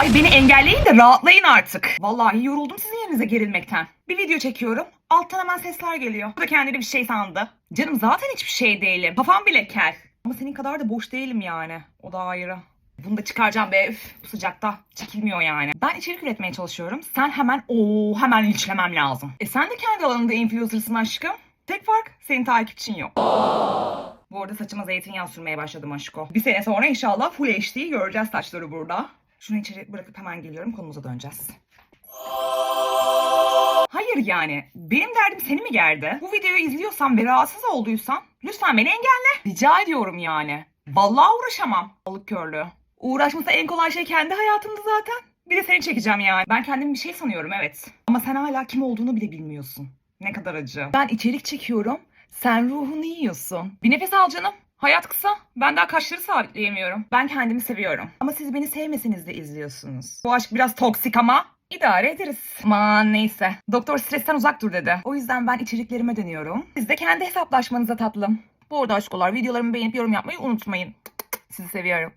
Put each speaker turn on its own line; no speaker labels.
Ay beni engelleyin de rahatlayın artık. Vallahi yoruldum sizin yerinize gerilmekten. Bir video çekiyorum. Alttan hemen sesler geliyor. Bu da kendini bir şey sandı. Canım zaten hiçbir şey değilim. Kafam bile kel. Ama senin kadar da boş değilim yani. O da ayrı. Bunu da çıkaracağım be. Üf, bu sıcakta çekilmiyor yani. Ben içerik üretmeye çalışıyorum. Sen hemen o hemen linçlemem lazım. E sen de kendi alanında influencer'sın aşkım. Tek fark senin takipçin yok. Bu arada saçıma zeytinyağı sürmeye başladım aşko. Bir sene sonra inşallah full HD'yi göreceğiz saçları burada. Şunu içeri bırakıp hemen geliyorum konumuza döneceğiz. Hayır yani. Benim derdim seni mi gerdi? Bu videoyu izliyorsan ve rahatsız olduysan lütfen beni engelle. Rica ediyorum yani. Vallahi uğraşamam. Balık körlüğü. Uğraşması en kolay şey kendi hayatımda zaten. Bir de seni çekeceğim yani. Ben kendimi bir şey sanıyorum evet. Ama sen hala kim olduğunu bile bilmiyorsun. Ne kadar acı. Ben içerik çekiyorum. Sen ruhunu yiyorsun. Bir nefes al canım. Hayat kısa. Ben daha kaşları sabitleyemiyorum. Ben kendimi seviyorum. Ama siz beni sevmeseniz de izliyorsunuz. Bu aşk biraz toksik ama idare ederiz. Aman neyse. Doktor stresten uzak dur dedi. O yüzden ben içeriklerime dönüyorum. Siz de kendi hesaplaşmanıza tatlım. Bu arada aşkolar videolarımı beğenip yorum yapmayı unutmayın. Sizi seviyorum.